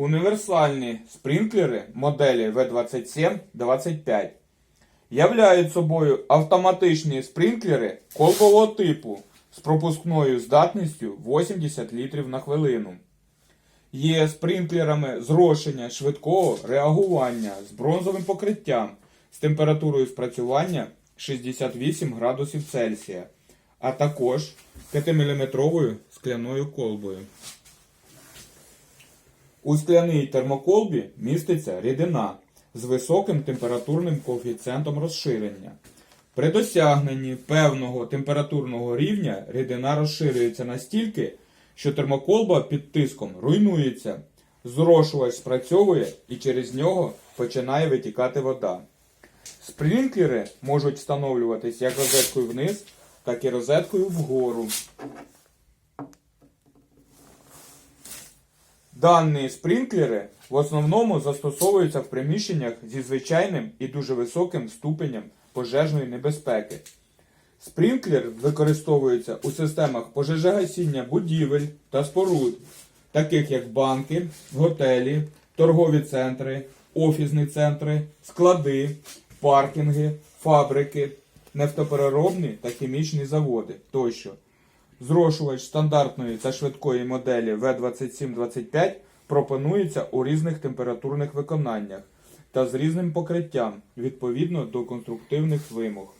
Універсальні спринклери моделі V2725 являють собою автоматичні спринклери колбового типу з пропускною здатністю 80 літрів на хвилину. Є спринклерами зрошення швидкого реагування з бронзовим покриттям з температурою спрацювання 68 градусів Цельсія, а також 5-мм скляною колбою. У скляній термоколбі міститься рідина з високим температурним коефіцієнтом розширення. При досягненні певного температурного рівня рідина розширюється настільки, що термоколба під тиском руйнується, зрошувач спрацьовує і через нього починає витікати вода. Спринклери можуть встановлюватись як розеткою вниз, так і розеткою вгору. Дані спринклери в основному застосовуються в приміщеннях зі звичайним і дуже високим ступенем пожежної небезпеки. Спринклер використовується у системах пожежогасіння будівель та споруд, таких як банки, готелі, торгові центри, офісні центри, склади, паркінги, фабрики, нефтопереробні та хімічні заводи тощо. Зрошувач стандартної та швидкої моделі V2725 пропонується у різних температурних виконаннях та з різним покриттям відповідно до конструктивних вимог.